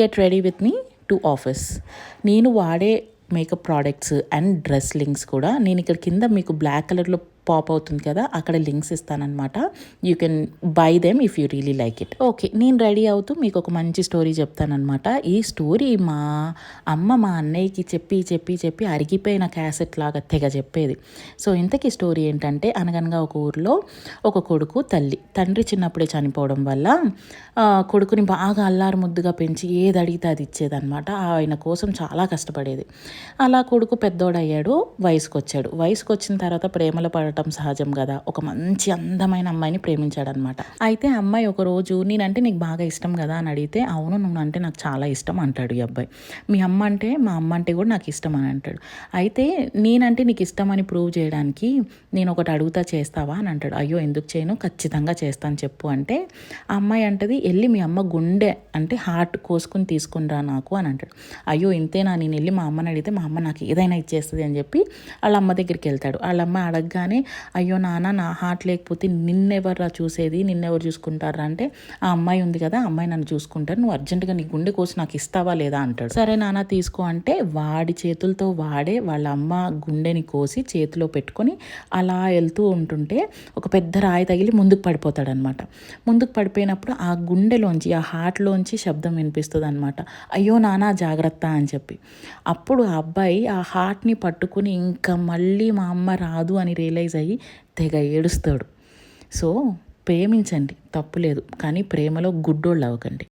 Get ready with me to office. నేను వాడే makeup products and dress links కూడా నేను ఇక్కడ కింద మీకు బ్లాక్ కలర్లో పాప్ అవుతుంది కదా అక్కడ links ఇస్తానమాట you can buy them if you really like it okay నేను రెడీ అవుతూ మీకు ఒక మంచి స్టోరీ చెప్తానమాట ఈ స్టోరీ మా అమ్మ మా అన్నయ్యకి చెప్పి చెప్పి చెప్పి అరిగిపోయిన క్యాసెట్ లాగా తెగ చెప్పేది. సో ఇంతకీ స్టోరీ ఏంటంటే అనగనగా ఒక ఊరిలో ఒక కొడుకు తల్లి. తండ్రి చిన్నప్పుడే చనిపోవడం వల్ల కొడుకుని బాగా అల్లారు ముద్దుగా పెంచి ఏది అడిగితే అది ఇచ్చేదనమాట ఆయన కోసం చాలా కష్టపడేది. అలా కొడుకు పెద్దోడయ్యాడు వయసుకొచ్చాడు. వయసుకొచ్చిన తర్వాత ప్రేమలో పడ ఉండటం సహజం కదా. ఒక మంచి అందమైన అమ్మాయిని ప్రేమించాడనమాట. అయితే అమ్మాయి ఒక రోజు నేనంటే నీకు బాగా ఇష్టం కదా అని అడిగితే అవును నువ్వు అంటే నాకు చాలా ఇష్టం అంటాడు ఈ అబ్బాయి. మీ అమ్మ అంటే మా అమ్మ అంటే కూడా నాకు ఇష్టం అని అంటాడు. అయితే నేనంటే నీకు ఇష్టం అని ప్రూవ్ చేయడానికి నేను ఒకటి అడుగుతా చేస్తావా? అని అంటాడు. అయ్యో ఎందుకు చేయను? ఖచ్చితంగా చేస్తాను చెప్పు అంటే ఆ అమ్మాయి అంటది వెళ్ళి మీ అమ్మ గుండె అంటే హార్ట్ కోసుకుని తీసుకునిరా నాకు అని అంటాడు. అయ్యో ఇంతేనా? నేను వెళ్ళి మా అమ్మని అడిగితే మా అమ్మ నాకు ఏదైనా ఇచ్చేస్తుంది అని చెప్పి వాళ్ళ అమ్మ దగ్గరికి వెళ్తాడు. వాళ్ళ అమ్మ అడగగానే అయ్యో నాన్న నా హార్ట్ లేకపోతే నిన్నెవర్రా చూసేది? నిన్నెవరు చూసుకుంటారా అంటే ఆ అమ్మాయి ఉంది కదా అమ్మాయి నన్ను చూసుకుంటారు. నువ్వు అర్జెంటుగా నీ గుండె కోసి నాకు ఇస్తావా లేదా? అంటాడు. సరే నాన్న తీసుకో. అంటే వాడి చేతులతో వాడే వాళ్ళ అమ్మ గుండెని కోసి చేతిలో పెట్టుకొని అలా వెళ్తూ ఉంటుంటే ఒక పెద్ద రాయి తగిలి ముందుకు పడిపోతాడనమాట. ముందుకు పడిపోయినప్పుడు ఆ గుండెలోంచి ఆ హార్ట్లోంచి శబ్దం వినిపిస్తుంది అనమాట అయ్యో నానా జాగ్రత్త అని చెప్పి. అప్పుడు ఆ అబ్బాయి ఆ హార్ట్ని పట్టుకుని ఇంకా మళ్ళీ మా అమ్మ రాదు అని రియలైజ్ రియలైజ్ అయ్యి తెగ ఏడుస్తాడు. సో ప్రేమించండి తప్పులేదు కానీ ప్రేమలో గుడ్డోళ్ళు అవ్వకండి.